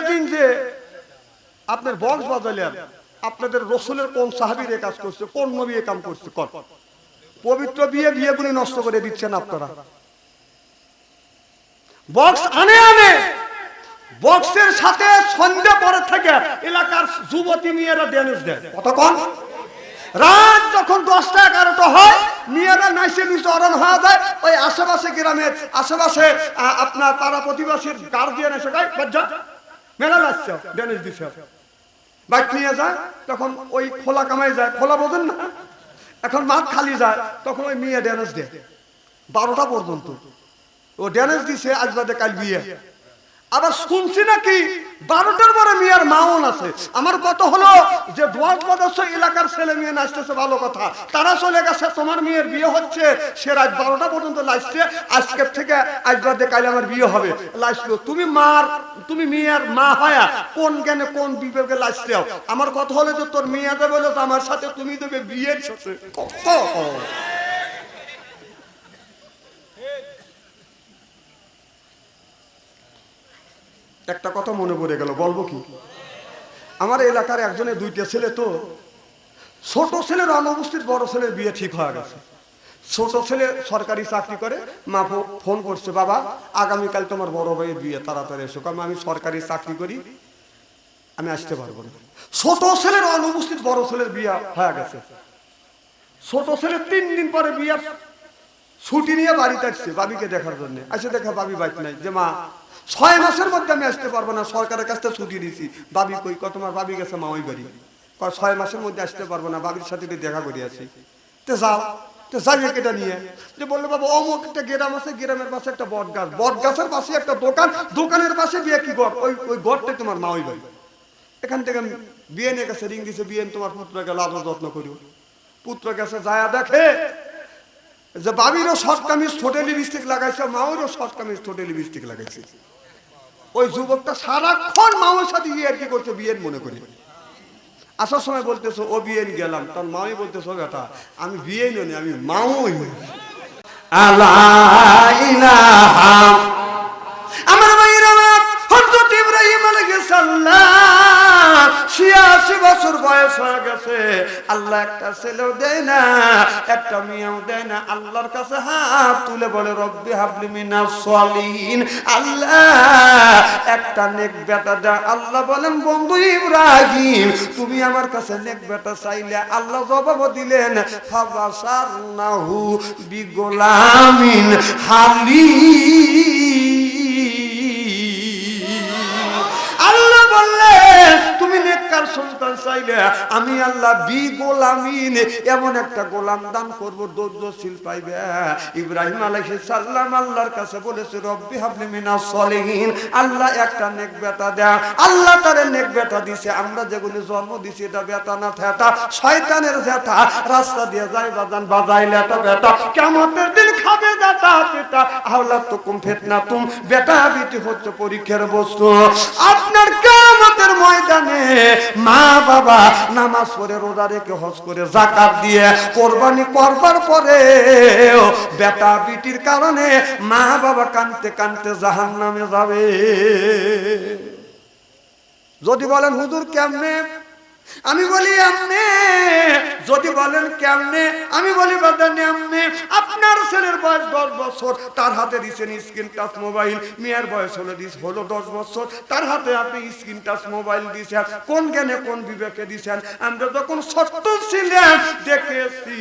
বিয়ের দিন যে আপনার বক্স বাজালেন, আপনাদের রসুলের কোন সাহাবির কাজ করছে, কোন নবী কাম করছে, কর। পবিত্র বিয়ে বিয়েগুলি নষ্ট করে দিচ্ছেন আপনারা। বক্স আনে আনে। বক্সের সাথে সন্ধ্যা পরে থেকে এলাকার যুবতী মেয়েরা ড্যান্স দেয়। কতক্ষণ রাত যখন দশটা, এগারোটা হয়, মেয়েরা নাইসে নিচে অরণ হয়ে যায়, ওই আশেপাশে গ্রামের আশেপাশে আপনার পাড়া প্রতিবাসীর গার্জিয়ান এসে গায় মেলা যাচ্ছে ড্যানেজ দিছে বাইক নিয়ে যায়, তখন ওই খোলা কামাই যায়, খোলা বোঝেন না? এখন মাঠ খালি যায়, তখন ওই মেয়ে ড্যানেজ দেয়। বারোটা পর্যন্ত। ও ড্যানেজ দিছে, আজ রাতে কাল বিয়ে। আবার শুনছি নাকি বারোটার পরে মেয়ের মাওন আছে। আমার কত হলো যে দশ বছর এলাকার ছেলে মেয়ে নাচতেছে, ভালো কথা। তারা চলে গেছে, তোমার মেয়ের বিয়ে হচ্ছে। সে রাত বারোটা পর্যন্ত লাইসছে আজকের থেকে আজ বাদে কাল আমার বিয়ে হবে। লাইসলো তুমি মার, তুমি মেয়ের মা হয়া কোন জ্ঞানে কোন বিবেকে লাইসতে আমার কথা হলো যে তোর মেয়ে দেবে বলে তো আমার সাথে তুমি দেবে সাথে একটা কথা মনে পড়ে গেল, বলব কি? আমার এলাকার একজনের দুইটা ছেলে তো, ছোট ছেলের অনুপস্থিত বড় ছেলের বিয়ে ঠিক হয়ে গেছে। ছোট ছেলে সরকারি চাকরি করে, মা ফোন করছে, বাবা, আগামীকাল তোমার বড় ভাইয়ের বিয়ে, তাড়াতাড়ি এসো। কারণ আমি সরকারি চাকরি করি, আমি আসতে পারব না। ছোট ছেলের অনুপস্থিত বড় ছেলের বিয়ে হয়ে গেছে। ছোট ছেলে তিন দিন পরে বিয়ে, ছুটি নিয়ে বাড়িতে আসছে, বাবিকে দেখার জন্য। আসে দেখা, বাবি বাইক নাই। যে, মা ছয় মাসের মধ্যে আমি আসতে পারব না, সরকারের কাছ থেকে ছুটি দিয়েছি বাবি কই, কত তোমার বাবি গেছে মামাই বাড়ি। ছয় মাসের মধ্যে আসতে পারব না বাবির সাথে দেখা করে আসি। তো যাও, তো যাই এটা নিয়ে। যে বলল, বাবা, অমুক একটা গ্রাম আছে, গ্রামের পাশে একটা বট গাছ। বট গাছের পাশে একটা দোকান, দোকানের পাশে বিয়ে কি গড় ওই ওই গড়টাই তোমার মা ওই বাড়ি। এখান থেকে বিয়ে নিয়ে গেছে রিং দিছে, বিয়ে তোমার পুত্রকে লাভ যত্ন করিও। পুত্র গেছে যায়া দেখে যে, বাবিরও শর্ট কামিজ ঠোঁটে লিপস্টিক লাগাইছে, মাওরও শর্ট কামিজ ঠোঁটে লিপস্টিক লাগাইছে। ওই যুবকটা সারাক্ষণ মামার সাথে ইয়ে আর কি করছে বিয়ের মনে করি। আসার সময় বলতেছো ও বিয়ে গেলাম। তার মামি বলতেছো বেটা আমি বিয়ে নই আমি মাও আমার সালাম 86 বছর বয়স হয়ে গেছে। আল্লাহ একটা ছেলেও দেয় না, একটা মেয়েও দেয় না। আল্লাহর কাছে হাত তুলে বলে, রব্বি হাবলি মিনাস সলিহিন। আল্লাহ, একটা নেক বেটা দা। আল্লাহ বলেন, বন্ধু ইব্রাহিম, তুমি আমার কাছে নেক বেটা চাইলে? আল্লাহ জবাব দিলেন, ফাবাসারনাহু বিগোলামিন হালিম। নেককার সন্তান চাইলে আমি আল্লাহ বি গোলামিন, এমন একটা গোলাম দান করব দর্জশীল পাইবে। ইব্রাহিম আলাইহিস সালাম আল্লাহর কাছে বলেছে, রব্বি হাবলি মিনাস সলিহিন। আল্লাহ একটা নেক বেটা দেয়া আল্লাহ তারে নেক বেটা দিছে। আমরা যেগুলি জন্ম দিছি, এটা বেটা না থেটা। শয়তানের জেঠা রাস্তা দিয়ে যায় বাজান বাজাইলে এটা বেটা। কেমতের দিন খাবে বেটা পেটা আহলা তো কুম ফেতনা তুম বেটা বিটি হচ্ছে পরীক্ষার বস্তু। আপনার কেমতের ময়দানে মা বাবা নামাজ পড়ে, রোজা রেখে হজ করে জাকাত দিয়ে কোরবানি করবার পরে বেটা বিটির কারণে মা বাবা কানতে কানতে জাহান নামে যাবে। যদি বলেন, হুজুর কেমনে আমি বলি এমনে যদি বলেন কেমনে আমি বলি, বাদান এমনে আপনার ছেলের বয়স দশ বছর, তার হাতে দিচ্ছেন স্ক্রিন টাচ মোবাইল। মেয়ের বয়স হলো দিস, হলো দশ বছর, তার হাতে আপনি স্ক্রিন টাচ মোবাইল দিয়েছেন কোন জ্ঞানে কোন বিবেকে দিয়েছেন আমরা যখন ছোট্ট ছিলেন দেখেছি,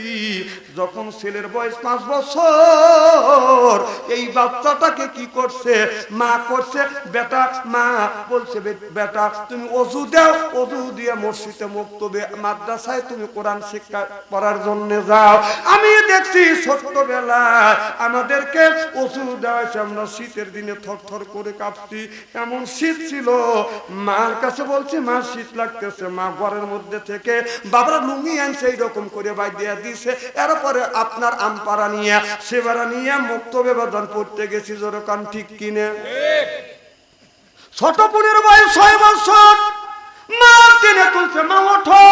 যখন ছেলের বয়স পাঁচ বছর, এই বাচ্চাটাকে কি করছে? মা করছে, বেটা, মা, বলছে বেটা, তুমি অজু দাও, অজু দিয়ে মসজিদে মুক্তবে মাদ্রাসায় তুমি কোরআন শিক্ষা করার জন্য যাও। আমি দেখছি ছোট্টবেলায় আমাদেরকে অজু দেওয়া হয়েছে আমরা শীতের দিনে থর থর করে কাঁপছি। এমন শীত ছিল। মার কাছে বলছি মা শীত লাগতেছে। মা ঘরের মধ্যে থেকে বাবার লুঙ্গি আনছে এইরকম করে বাই দিয়ে দিছে। এরপরে আপনার আমপাড়া নিয়ে সেবারা নিয়ে মুক্ত বেবাদন পড়তে গেছি যেরকম ঠিক কিনে? ছোট বোনের বয়স ছয় বছর। মা টেনে তুলছে, মা, ওঠো।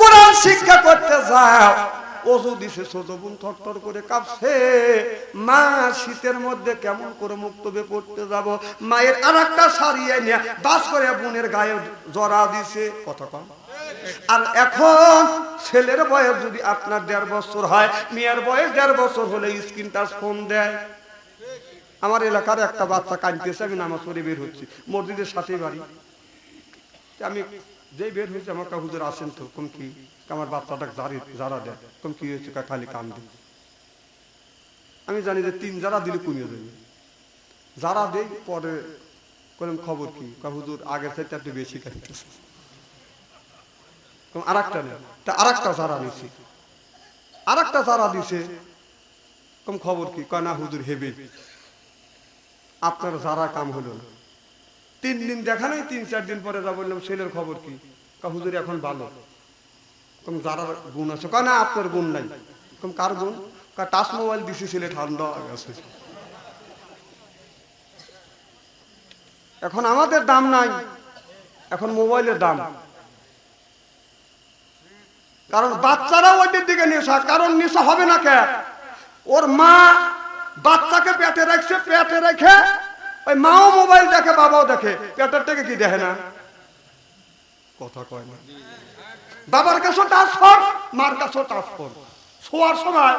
কোরআন শিক্ষা করতে যাও। ওজু দিছে ছোট বোন থরথর করে কাঁপছে। মা, শীতের মধ্যে কেমন করে মুক্তবে পড়তে যাব? মায়ের আর একটা সারিয়ে নিয়ে বাস করে বোনের গায়ে জরা দিছে। কথা কম আর এখন ছেলের বয়স যদি আপনার দেড় বছর হয়, মেয়ের বয়স দেড় বছর হলে স্ক্রিন টাচ ফোন দেয়। আমার এলাকার একটা বাচ্চা কাঁদতেছে, আমি নামাজ পড়ে বের হচ্ছি। মসজিদের সাথে বাড়ি। আমি যেই বের হয়েছে, আমার কাহুদের আসেন তো, কম কি আমার বাচ্চাটা যারা দেয়। কম কি হয়েছে খালি কান্দে আমি জানি যে তিন যারা দিলে কমিয়ে যাবে যারা দেই, পরে করলাম খবর কি? কাহুদুর আগের থেকে একটু বেশি কাটতেছে আর একটা নেই। তা আর একটা যারা নিছি আর একটা যারা দিছে। কম খবর কি? কয়, না হুজুর হেবে আপনার যারা কাম হলো না। তিন দিন দেখা নাই, তিন, চার দিন পরে যা বললাম, ছেলের খবর কি? হুজুর এখন ভালো। যারা গুণ আছে কয় না, আপনার গুণ নাই। কার গুণ? টাচ মোবাইল দিছি ছেলে, ঠান্ডা গেছে। এখন আমাদের দাম নাই, এখন মোবাইলের দাম। কারণ বাচ্চারা ওইটির দিকে নেশা, কারণ নেশা হবে না কে? ওর মা বাচ্চাকে পেটে রাখছে, পেটে রেখে ওই মাও মোবাইল দেখে, বাবাও দেখে। পেটের থেকে কি দেখে না? কথা কয় না। বাবার কাছেও ট্রান্সফার মার কাছেও ট্রান্সফার শোয়ার সময়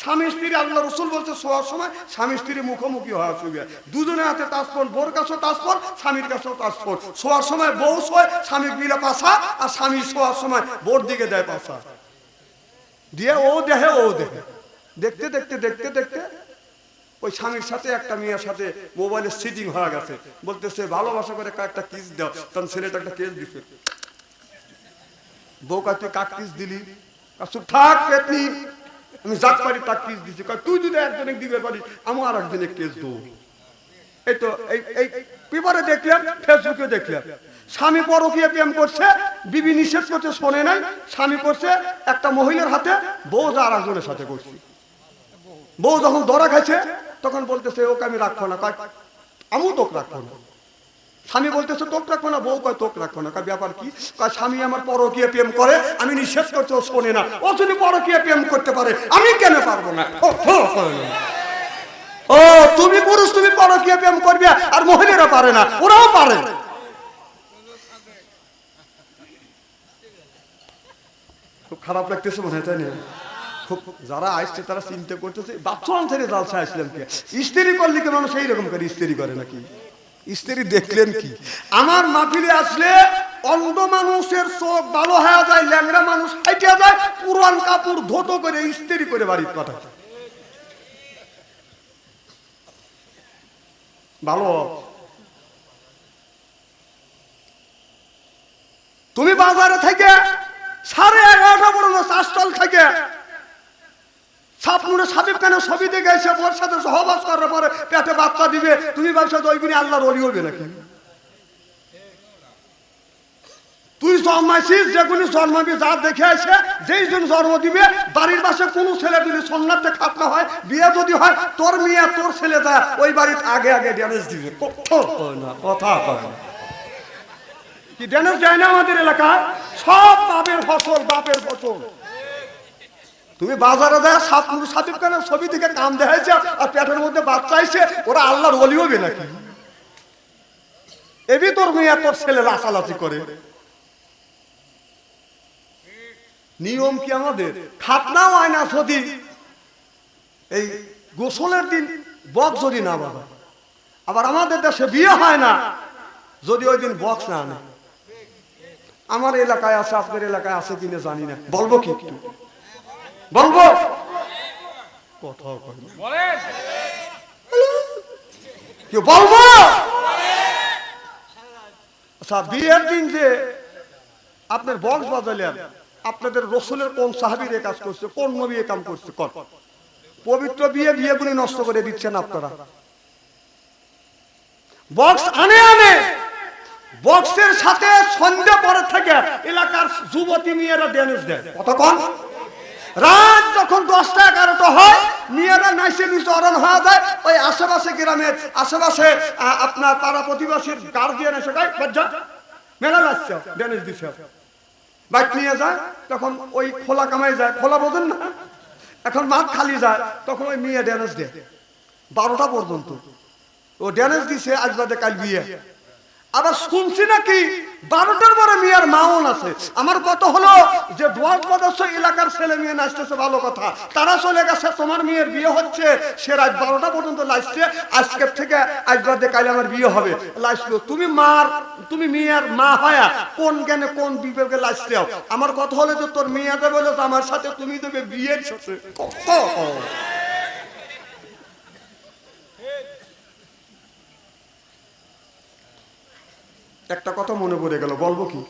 স্বামী স্ত্রী, আল্লাহ রসুল বলছে, শোয়ার সময় স্বামী স্ত্রী মুখোমুখি হওয়া শুবে দুজনের হাতে ট্রান্সফার বোর কাছেও ট্রান্সফার স্বামীর কাছেও ট্রান্সফার শোয়ার সময় বউ শোয়, স্বামী দিলে পাশা আর স্বামী শোয়ার সময় বোর দিকে দেয় পাশা দিয়ে ও দেহে ও দেহে। দেখতে দেখতে দেখতে দেখতে ওই স্বামীর সাথে একটা মেয়ের সাথে মোবাইলে সিটিং হয়ে গেছে। বলতেছে, ভালোবাসা করে একটা কিস দাও। তখন ছেলেটা একটা কেস দিছে। বউ কাছে তুই কাক কিস দিলি? থাক পেতনি। আমি যাক পারি তাক কিস দিছি। তুই যদি একজনে দিবে পারি আমি আর একজনে কেস দেবো। এই তো, এই পেপারে দেখলাম ফেসবুকে দেখলাম স্বামী পরকীয় প্রেম করছে, বিবি নিষেধ করছে, শোনে নাই। স্বামী করছে, একটা মহিলার হাতে বউ আর একজনের সাথে করছে। বউ যখন ধরা খাইছে তখন বলতেছে, ওকে আমি রাখব না। কয়, আমিও তোকে রাখব না। স্বামী বলতেছে, তোকে রাখব না, বউ কয়, তোকে রাখব না। ব্যাপার কি? কয়, স্বামী আমার পরকীয় প্রেম করে, আমি নিষেধ করছি ও শোনে না। ও যদি পরকীয় প্রেম করতে পারে, আমি কেন পারব না? ও তুমি পুরুষ, তুমি পরকীয় প্রেম করবে, আর মহিলারা পারে না, ওরাও পারে খুব খারাপ লাগতেছে মনে হয়, তাই না? খুব যারা আসছে, তারা চিন্তা করতেছে বাচ্চা ছেড়ে জালসা আসলাম কি? স্ত্রী করলে কি মানুষ এইরকম করে স্ত্রী করে নাকি? স্ত্রী দেখলেন কি? আমার মাহফিলে আসলে অন্ধ মানুষের চোখ ভালো হয়ে যায় ল্যাংরা মানুষ হাইটে যায়, পুরান কাপড় ধোত করে স্ত্রী করে বাড়ির কথা ভালো। তুমি বাজারে থেকে সাড়ে এগারোটা পর্যন্ত চাষতল থেকে সাপনুরে সাবিব কেন সহবাস করার পরে পেটে বাচ্চা দিবে? তুমি ব্যবসা দইগুনি আল্লাহর হবে নাকি? তুই জন্মাইছিস যেগুলি জন্মাবি দেখে আসে যেই জন জন্ম দিবে, বাড়ির পাশে কোনো ছেলে যদি সন্ন্যাতে খাতনা হয়, বিয়ে যদি হয়, তোর মেয়ে তোর ছেলে যা, ওই বাড়ির আগে আগে ড্যামেজ দিবে। কথা। কি ড্যামেজ যায় না আমাদের এলাকায়? সব বাপের ফসল বাপের ফসল। তুমি বাজারে দেয় সাত পুরুষ সাতিব কেন ছবি থেকে কাম দেখাইছে আর পেটের মধ্যে বাচ্চা আইছে, ওরা আল্লাহর অলি হবে নাকি? এবি তোর মেয়ে, তোর ছেলে লাসালাসি করে। নিয়ম কি আমাদের? খাতনাও হয় না যদি এই গোসলের দিন বক্স যদি না বাবা আবার আমাদের দেশে বিয়ে হয় না, যদি ওই দিন বক্স না আনে। আমার এলাকায় আছে, আপনার এলাকায় আছে কিনা জানি না। বলব কি বলব? কথাও কয় না। বলব? আচ্ছা বিয়ের দিন যে আপনার বক্স বাজালেন আপনাদের রসুলের কোন সাহাবি এ কাজ করছে কোন নবী এ কাম করছে কর পবিত্র বিয়ে বিয়েগুলি নষ্ট করে দিচ্ছেন আপনারা। বক্স আনে আনে। বক্সের সাথে সন্ধ্যা পরে থেকে এলাকার যুবতী মেয়েরা ড্যামেজ দেয়। কতক্ষণ রাত যখন দশটা এগারোটা হয় মেয়েরা নাইসে নিচে অরণ হয়ে যায়। ওই আশেপাশে গ্রামের আশেপাশে আপনার পাড়া প্রতিবাসীর গার্জিয়ান এসে গাই বাজ্জা মেলা যাচ্ছে? ড্যামেজ দিচ্ছে বাইক নিয়ে যায়, তখন ওই খোলা কামাই যায়। খোলা বোঝেন না? এখন মাঠ খালি যায়, তখন ওই মেয়ে ড্যানেজ দেয়। বারোটা পর্যন্ত। ও ড্যানেজ দিছে, আজ বাদে কাল বিয়ে। আবার শুনছি নাকি বারোটার পরে মেয়ের মাওন আছে। আমার কত হলো যে এলাকার ছেলে মেয়ে নাচতেছে ভালো কথা। তারা চলে গেছে, তোমার মেয়ের বিয়ে হচ্ছে। সে রাত বারোটা পর্যন্ত লাইছে আজকের থেকে আজ বাদে কাল আমার বিয়ে হবে। লাইসলো, তুমি মার, তুমি মেয়ের মা হয়া কোন জ্ঞানে কোন বিবেকে লাইসলে আমার কথা হলো যে তোর মেয়ে দেবে বলে আমার সাথে তুমি দেবে বিয়ের একটা কথা মনে পড়ে গেল, বলব কি?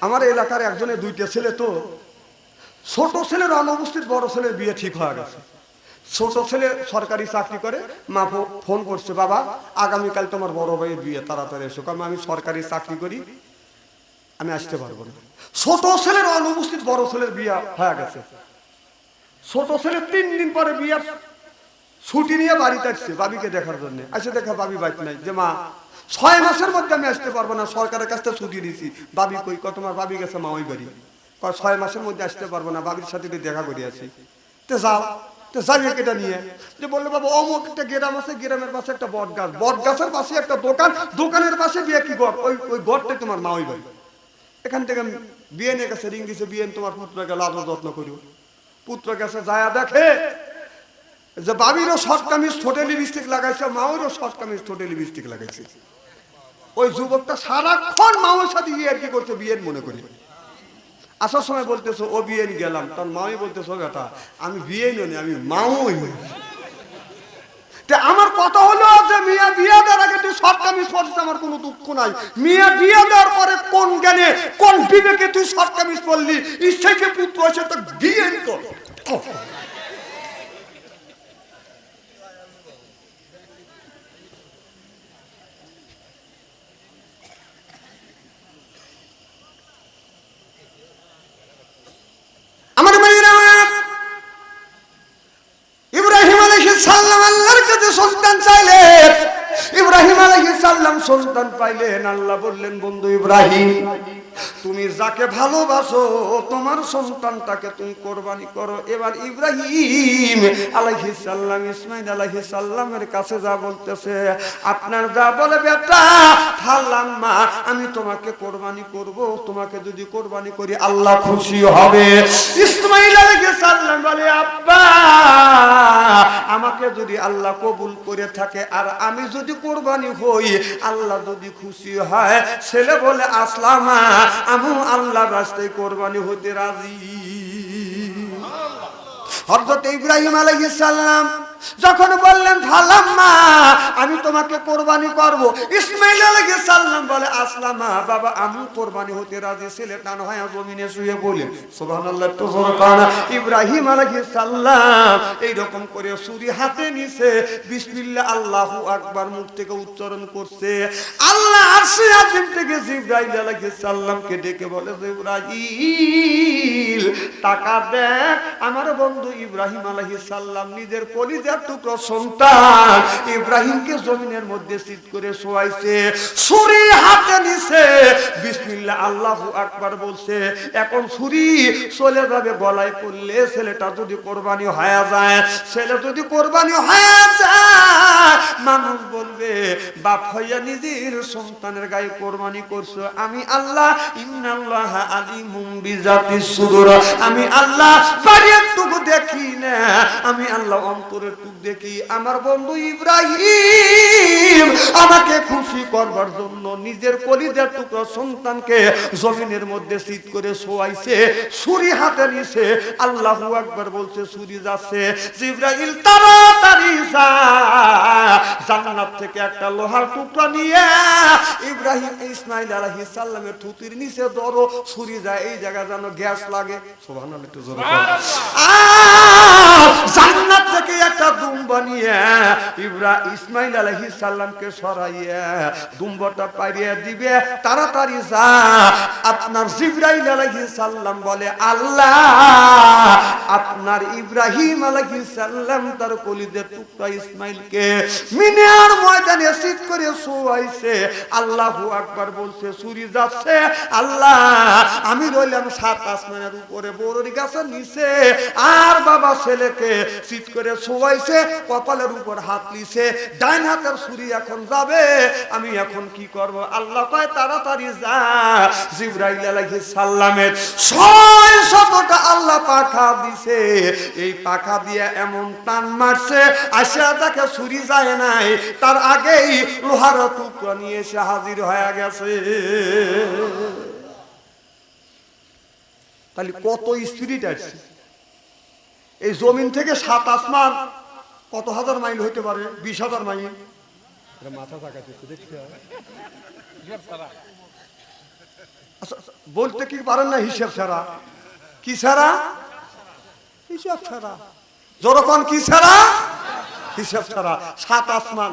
আমার এলাকার একজনের দুইটা ছেলে তো, ছোট ছেলের অনুপস্থিত, বড় ছেলের বিয়ে ঠিক হয়ে গেছে। ছোট ছেলে সরকারি চাকরি করে, মা ফোন করছে, বাবা, আগামীকাল তোমার বড় ভাইয়ের বিয়ে, তাড়াতাড়ি এসো। কারণ আমি সরকারি চাকরি করি, আমি আসতে পারব না। ছোট ছেলের অনুপস্থিত, বড় ছেলের বিয়ে হয়ে গেছে। ছোট ছেলে তিন দিন পরে বিয়ে, ছুটি নিয়ে বাড়িতে আসছে, বাবিকে দেখার জন্য। আসে দেখা, বাবি বাইক নাই। যে, মা ছয় মাসের মধ্যে আমি আসতে পারব না, সরকারের কাছ ছুটি দিয়েছি বাবি কই, কত তোমার বাবি গেছে মা ওই বাড়ি ছয় মাসের মধ্যে আসতে পারব না বাবির সাথে দেখা করে আসি। তো যাও, তো যাবি এটা নিয়ে। যে বলল, বাবা, অমুক একটা গ্রাম আছে, গ্রামের পাশে একটা বট গাছ বট গাছের পাশে একটা দোকান, দোকানের পাশে বিয়ে কি গড় ওই ওই গড়টাই তোমার মা ওই বাড়ি। এখান থেকে বিয়ে নিয়ে গেছে, রিং দিছে, বিয়ে তোমার পুত্রকে লাভ যত্ন করিও পুত্র গেছে যায়া দেখে যে বাবিরও শর্ট কামিজ, ঠোঁটে লিপস্টিক লাগাইছে মাওরও শর্ট কামিজ, ঠোঁটে লিপস্টিক লাগাইছে। ওই যুবকটা সারাক্ষণ মাওর সাথে গিয়ে আর কি করছে, বিয়ের মনে করি। আসার সময় বলতেছো, ও বিয়ে গেলাম। তার মাই বলতেছো বেটা, আমি বিয়ে নই আমি মাওই নই তে আমার কথা হলো যে, মিয়া, বিয়ে দেওয়ার আগে তুই শর্ট কামিজ পরছিস, আমার কোনো দুঃখ নাই। মিয়া, বিয়ে দেওয়ার পরে কোন জ্ঞানে, কোন বিবেকে তুই শর্ট কামিজ পরলি? ইচ্ছাকে পুত্র আছে তো বিয়ে কর আমার মেয়েরা ইব্রাহিম আলাইহিস সালাম আল্লাহর কাছে সন্তান চাইলেন ইব্রাহিম আলাইহিস সালাম সন্তান পাইলেন আল্লাহ বললেন বন্ধু ইব্রাহিম তুমি যাকে ভালোবাসো, তোমার সন্তানটাকে তুমি কোরবানি করো। এবার ইব্রাহিম আলাইহিস সালাম ইসমাইল আলাইহিস সালামের কাছে যা বলতেছে, আপনার যা বলে, বেটা ফাল্লাম মা আমি তোমাকে কোরবানি করব। তোমাকে যদি কোরবানি করি, আল্লাহ খুশি হবে। ইসমাইল আলাইহিস সালাম বলে, আব্বা, আমাকে যদি আল্লাহ কবুল করে থাকে, আর আমি যদি কোরবানি হই, আল্লাহ যদি খুশি হয়। ছেলে বলে, আসলামা আমি আল্লাহ রাস্তায় কোরবানি হতে রাজি। হযরত ইব্রাহিম আলাইহিস সালাম যখন বললেন ফালাম্মা আমি তোমাকে কোরবানি করব। ইসমাইল আলাইহিস সালাম বলে, আসলামা, বাবা, আমি কোরবানি হতে রাজি, ছেলে টান হয় জমিনে শুয়ে বলেন সুবহানাল্লাহ তো কানা। ইব্রাহিম আলাইহিস সালাম এই রকম করে ছুরি হাতে নিছে, বিসমিল্লাহ, আল্লাহু আকবার, মুখ থেকে উচ্চারণ করছে। আল্লাহ আরশে আজিম থেকে জিবরাইল আলাইহিস সালামকে ডেকে বলে, জিবরাইল, টাকা দেখ আমার বন্ধু ইব্রাহিম আলাইহিস সালাম নিজের টুকরো সন্তান ইব্রাহিমকে জমিনের মধ্যে করে শোয়াইছে, ছুরি হাতে নিছে। বিসমিল্লাহ, আল্লাহু আকবার বলছে, এখন ছুরি চলে যাবে গলায় পড়লে ছেলেটা যদি কোরবানি হয়ে যায়, ছেলে যদি কোরবানি হয়ে যায়, মানুষ বলবে, বাপ হইয়া নিজের সন্তানের গায়ে কোরবানি করছ। আমি আল্লাহ, ইন্নাল্লাহ আলিমুম বিজাতি সুদুর। আমি আল্লাহ টুকু দেখি না। আমি আল্লাহ অন্তরের টুক দেখি আমার বন্ধু ইব্রাহিম আমাকে খুশি করবার জন্য নিজের কলিজার টুকরো সন্তানকে জমিনের মধ্যে শীত করে শোয়াইছে ছুরি হাতে নিছে। আল্লাহু আকবার বলছে ছুরি যাচ্ছে। জিব্রাইল তাড়াতাড়ি যা। জান্নাত থেকে একটা লোহার টুকরা নিয়ে ইব্রাহিম ইসমাইল আলাইহিস সালামের থুতির নিচে ধরো ছুরি যায় এই জায়গা যেন গ্যাস লাগে। একটু জোরে। আপনার ইব্রাহিম আলাইহিস সালাম তার কলিজা দুধের টুকরা ইসমাইলকে মিনার ময়দানে শীত করে শোয়াইছে। আল্লাহু আকবার বলছে, সুরি যাচ্ছে। আল্লাহ, আমি রইলাম সাত আসমানের উপরে বড়ি গাছের নিচে। আর বাবা ছেলেকে শীত করে শোয়াইছে কপালের উপর হাত লিছে ডাইন হাতের ছুরি এখন যাবে, আমি এখন কি করব? আল্লাহ কয়, তাড়াতাড়ি যা। জিব্রাইল আলাইহিস সালামের ছয় শতটা আল্লাহ পাখা দিছে। এই পাখা দিয়ে এমন টান মারছে, আসিয়া দেখে ছুরি যায় নাই। তার আগেই লোহার টুকরো নিয়ে এসে হাজির হয়ে গেছে। তাহলে কত স্পিরিট আসছে এই জমিন থেকে সাত আসমান কত হাজার মাইল হইতে পারে? বিশ হাজার মাইল। মাথা তাকাচ্ছে দেখতে আচ্ছা, আচ্ছা, বলতে কি পারেন না হিসাব ছাড়া? কি ছাড়া? হিসাব ছাড়া। যখন কি ছাড়া? হিসাব ছাড়া। সাত আসমান।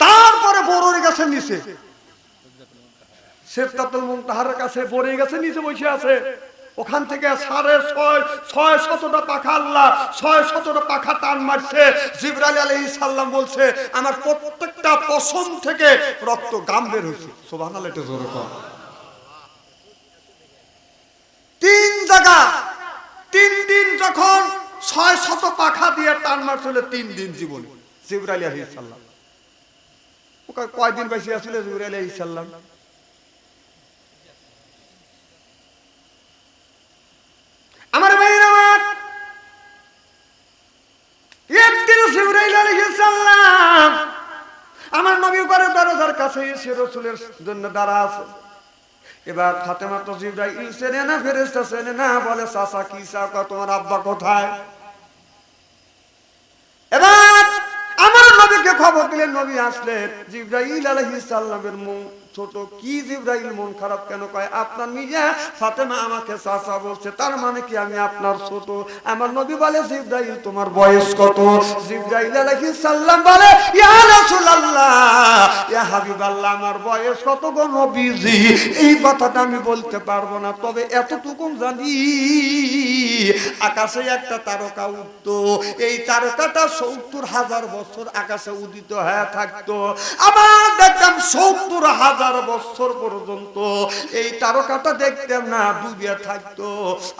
তারপরে বড়ের গেছে নিচে। শেরতাতুল মুনতাহারের কাছে বড়ে গেছে নিচে বসে আছে। ওখান থেকে সাড়ে ছয় ছয় শতটা পাখা আল্লাহ, ছয় শতটা পাখা টান মারছে। জিবরাইল আলাইহিস সালাম বলছে, আমার প্রত্যেকটা পশম থেকে রক্ত গাম বের হয়েছে। সুবহানাল্লাহ, এটা জোরে তিন জায়গা, তিন দিন যখন ছয় শত পাখা দিয়ে টান মারছিল তিন দিন জীবন। জিবরাইল আলাইহিস সালাম। ওকে কয়দিন বেশি আসলে জিবরাইল আলাইহিস সালাম আমার ভাইয়ের আমার একদিন জিবরাইল আলাইহিস সালাম আমার নবী করে দরজার কাছে এসে রসুলের জন্য আছে। এবার ফাতেমা তো না ফেরেশতা চেনে না বলে কি তোমার আব্বা কোথায়? এবার আমার নবীকে খবর দিলেন, নবী জিব্রাইল মুখ ছোট। কি জিব্রাইল মন খারাপ কেন কয়? আপনার নিজে ফাতেমা আমাকে বলছে, তার মানে কি আমি আপনার ছোট? আমার নবী বলে, জিব্রাইল, তোমার বয়স কত? জিব্রাইল আলাইহিস বলে, ইয়া রাসূলুল্লাহ ইয়া হাবিবাল্লাহ, আমার বয়স কত এই কথাটা আমি বলতে পারব না, তবে এতটুকু জানি। আকাশে একটা তারকা উঠত, এই তারকাটা সত্তর হাজার বছর আকাশে উদিত হয়ে থাকতো। আবার দেখতাম সত্তর হাজার বছর পর্যন্ত এই তারকাটা দেখতাম না, ডুবিয়ে থাকতো।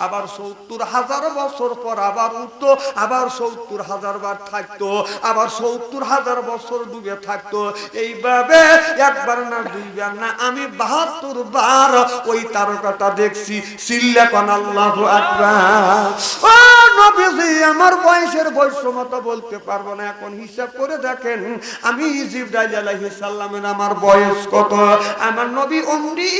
আবার সত্তর হাজার বছর পর আবার উঠতো, আবার সত্তর হাজার বার থাকতো, আবার সত্তর হাজার বছর ডুবে থাকতো। এইভাবে একবার না দুইবার না আমি বাহাত্তর বার ওই তারকাটা দেখছি। সিল্লাকন আল্লাহ আকবার। ও আমার বয়সের বৈষম্যতা বলতে পারব না। এখন হিসাব করে দেখেন, আমি জিব্রাইল আলাইহিস আমার বয়স কত? আমার নবী অমরি,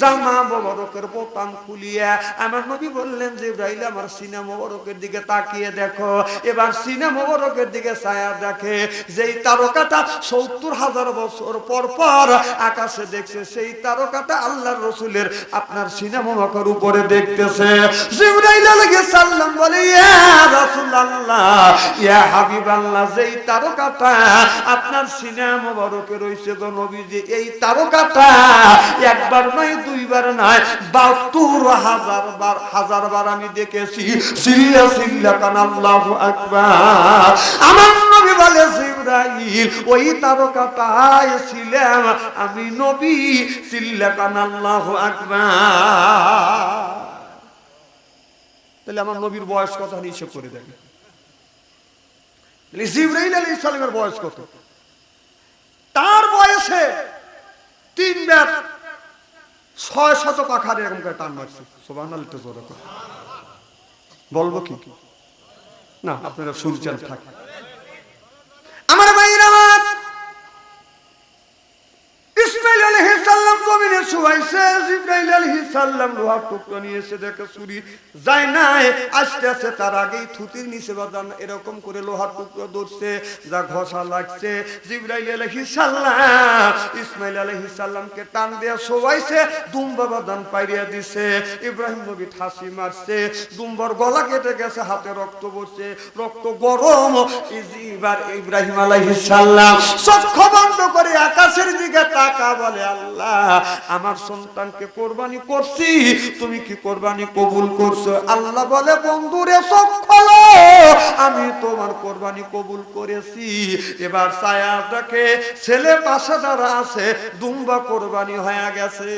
জামা মোবারকের বোতাম খুলিয়া আমার নবী বললেন, জিব্রাইল আমার সিনা মোবারকের দিকে তাকিয়ে দেখো। এবার সিনা মোবারকের দিকে ছায়া দেখে, যেই তারকাটা সত্তর হাজার বছর পর পর আকাশে দেখছে, সেই তারকাটা আল্লাহর রসুলের আপনার সিনা মোবারকের উপরে দেখতেছে। জিব্রাইল আলাইহিস সালাম বলে যেই তারকাটা আপনার গো নবীজি, এই তারকাটা একবার নয়, দুইবার নয়, বাহাত্তর হাজার বার হাজার বার আমি দেখেছি। আমার নবী বলে ওই তারকাটায় ছিলাম আমি নবী সিল্লা কান আল্লাহু আকবার। তাহলে আমার নবীর বয়স কত? হিসেব করে দেন জিব্রাইল আলাইহিস সালামের বয়স কত? তার বয়সে তিন ব্যাট ছয় শত পাখার এরকম করে টান মারছে। সোবান। বলব কি? না, আপনারা সূর্যাল থাকে আমার ভাইরা আমার ইসমাইল আলাইহিস সালাম জমিনে টান দুম্বা বাদান দিছে। ইব্রাহিম নবী ঠাসি মারছে, দুম্বার গলা কেটে গেছে, হাতে রক্ত পড়ছে। রক্ত গরম ইব্রাহিম আলাইহিস সালাম বন্ধ করে আকাশের দিকে তাকা বলে, আল্লাহ আমার সন্তানকে কোরবানি করছি, তুমি কি কোরবানি কবুল করছ? আল্লাহ বলে, বন্ধুরে সব খোলো, আমি তোমার কোরবানি কবুল করেছি। এবার ছায়াটাকে ছেলে পাশে যারা আছে, দুম্বা কোরবানি হয়ে গেছে।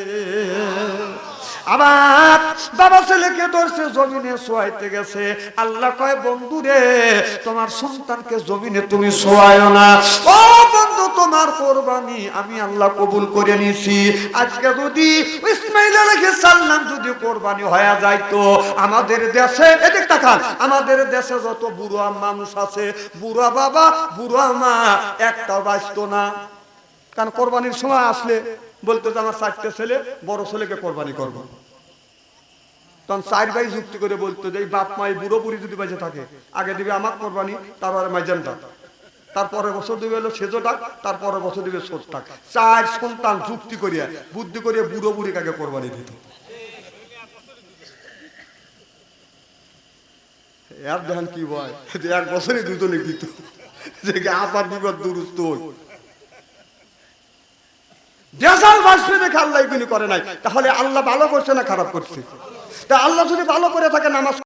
আবার বাবা ছেলেকে ধরছে, জমিনে শোয়াইতে গেছে। আল্লাহ কয়, বন্ধু রে, তোমার সন্তানকে জমিনে তুমি শোয়ায় না। ও বন্ধু, তোমার কোরবানি আমি আল্লাহ কবুল করে নিছি আজকে যদি ইসমাইল আলাইহিস সালাম যদি কোরবানি হয়ে যাইতো আমাদের দেশে, এদিক তাকান, আমাদের দেশে যত বুড়া মানুষ আছে, বুড়া বাবা, বুড়া মা, একটাও বাঁচতো না। কারণ কোরবানির সময় আসলে বলতো আমার চারটে ছেলে, বড় ছেলেকে কোরবানি করব। তখন চার ভাই যুক্তি করে বলতো যে বাপ মাই বুড়ো বুড়ি যদি বেঁচে থাকে, আগে দিবে আমার কোরবানি, তারপরে মাইজানটা তারপরে বছর দিবে হলো সেজোটা তারপরে বছর দিবে সোজটা চার সন্তান যুক্তি করিয়া, বুদ্ধি করিয়া বুড়ো বুড়ি কাকে কোরবানি দিত। এর দেখেন কি বয়, যে এক বছরই দুজনে দিত। যে আপার বিপদ দুরুস্ত হই। দেখে আল্লাহ করে নাই। তাহলে আল্লাহ ভালো করছে না খারাপ করছে? তা আল্লাহ যদি ভালো করে থাকে, নামাজ